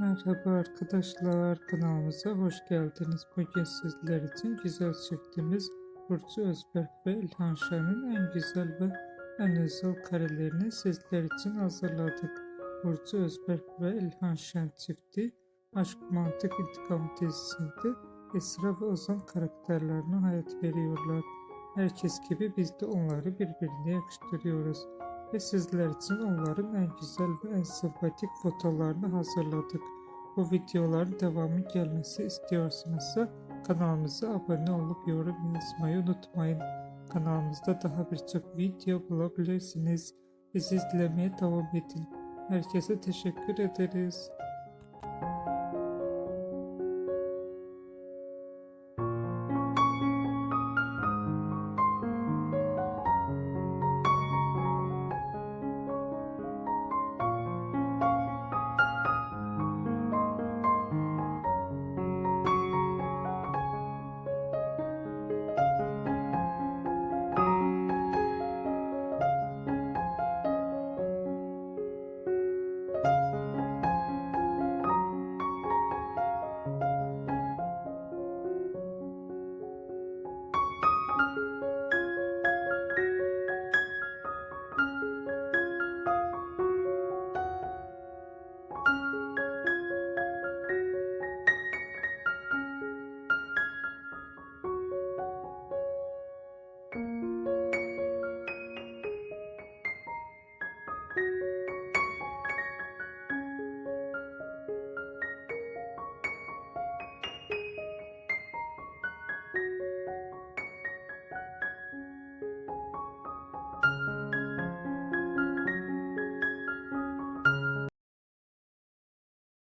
Merhaba arkadaşlar, kanalımıza hoş geldiniz. Bugün sizler için güzel çektiğimiz Burcu Özberk ve İlhan Şen'in en güzel ve en özel karelerini sizler için hazırladık. Burcu Özberk ve İlhan Şen çifti Aşk Mantık İntikam dizisinde Esra ve Ozan karakterlerine hayat veriyorlar. Herkes gibi biz de onları birbirine yakıştırıyoruz ve sizler için onların en güzel ve en sempatik fotolarını hazırladık. Bu videoların devamı gelmesi istiyorsanız kanalımıza abone olup yorum yazmayı unutmayın. Kanalımızda daha birçok video bulabilirsiniz. Bizi izlemeye devam edin. Herkese teşekkür ederiz.